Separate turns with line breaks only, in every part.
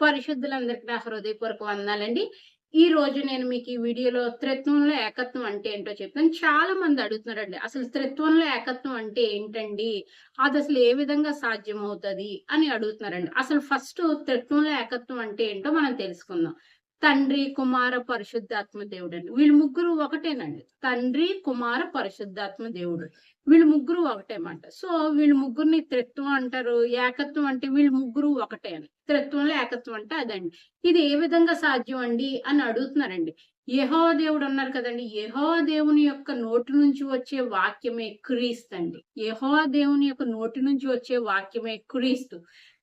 పరిశుద్ధులందరికీ నా హృదయపూర్వక వందనాలండి. ఈ రోజు నేను మీకు ఈ వీడియోలో త్రిత్వంలో ఏకత్వం అంటే ఏంటో చెప్తాను. చాలా మంది అడుగుతున్నారండి అసలు త్రిత్వంలో ఏకత్వం అంటే ఏంటండి? అది అసలు ఏ విధంగా సాధ్యమవుతుంది అని అడుగుతున్నారండి. అసలు ఫస్ట్ త్రిత్వంలో ఏకత్వం అంటే ఏంటో మనం తెలుసుకుందాం. తండ్రి కుమార పరిశుద్ధాత్మ దేవుడు అండి వీళ్ళు ముగ్గురు ఒకటేనండి. తండ్రి కుమార పరిశుద్ధాత్మ దేవుడు. వీళ్ళు ముగ్గురు ఒకటే అన్నమాట సో వీళ్ళు ముగ్గురిని త్రిత్వం అంటారు ఏకత్వం అంటే వీళ్ళు ముగ్గురు ఒకటే అని. త్రిత్వంలో ఏకత్వం అంటే అదండి. ఇది ఏ విధంగా సాధ్యం అండి అని అడుగుతున్నారండి. యహో దేవుడు అన్నారు కదండి యహో దేవుని యొక్క నోటి నుంచి వచ్చే వాక్యమే క్రీస్తు అండి. యహో దేవుని యొక్క నోటి నుంచి వచ్చే వాక్యమే క్రీస్తు.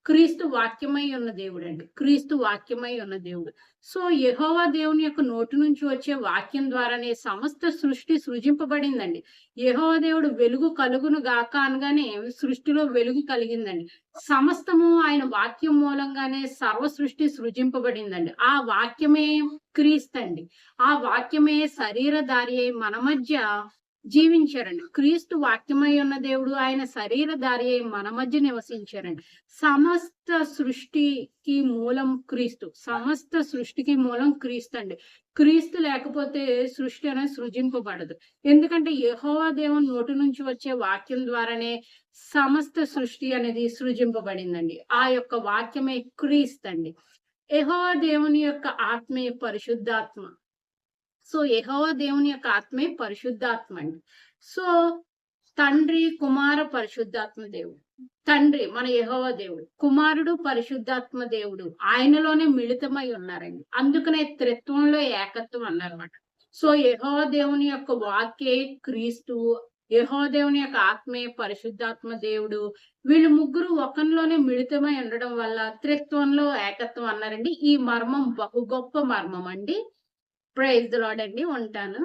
క్రీస్తు వాక్యమై ఉన్న దేవుడు అండి క్రీస్తు వాక్యమై ఉన్న దేవుడు. సో యహోవా దేవుని యొక్క నోటి నుంచి వచ్చే వాక్యం ద్వారానే సమస్త సృష్టి సృజింపబడిందండి. యహోవా దేవుడు వెలుగు కలుగును గాక అనగానే సృష్టిలో వెలుగు కలిగిందండి. సమస్తము ఆయన వాక్యం మూలంగానే సర్వ సృష్టి సృజింపబడిందండి. ఆ వాక్యమే క్రీస్తండి. ఆ వాక్యమే శరీరధారి అయి మన మధ్య జీవించారండి. క్రీస్తు వాక్యమై ఉన్న దేవుడు ఆయన శరీరధారి అయి మన మధ్య నివసించారండి. సమస్త సృష్టికి మూలం క్రీస్తు. సమస్త సృష్టికి మూలం క్రీస్తు అండి క్రీస్తు లేకపోతే సృష్టి అనేది సృజింపబడదు. ఎందుకంటే యహోవా దేవుని నోటి నుంచి వచ్చే వాక్యం ద్వారానే సమస్త సృష్టి అనేది సృజింపబడిందండి. ఆ యొక్క వాక్యమే క్రీస్తు అండి యహోవా దేవుని యొక్క ఆత్మే పరిశుద్ధాత్మ సో యహోవ దేవుని యొక్క ఆత్మే పరిశుద్ధాత్మ అండి సో తండ్రి కుమార పరిశుద్ధాత్మ దేవుడు. తండ్రి మన యహోవ దేవుడు. కుమారుడు పరిశుద్ధాత్మ దేవుడు. ఆయనలోనే మిళితమై ఉన్నారండి. అందుకనే త్రిత్వంలో ఏకత్వం అన్నారన్నమాట. సో యహోవ దేవుని యొక్క వాక్యే క్రీస్తు. యహో దేవుని యొక్క ఆత్మే పరిశుద్ధాత్మ దేవుడు. వీళ్ళు ముగ్గురు ఒకరిలోనే మిళితమై ఉండడం వల్ల త్రిత్వంలో ఏకత్వం అన్నారండి. ఈ మర్మం బహు గొప్ప మర్మం అండి. ప్రైజ్ లాడ్ అండి ఉంటాను.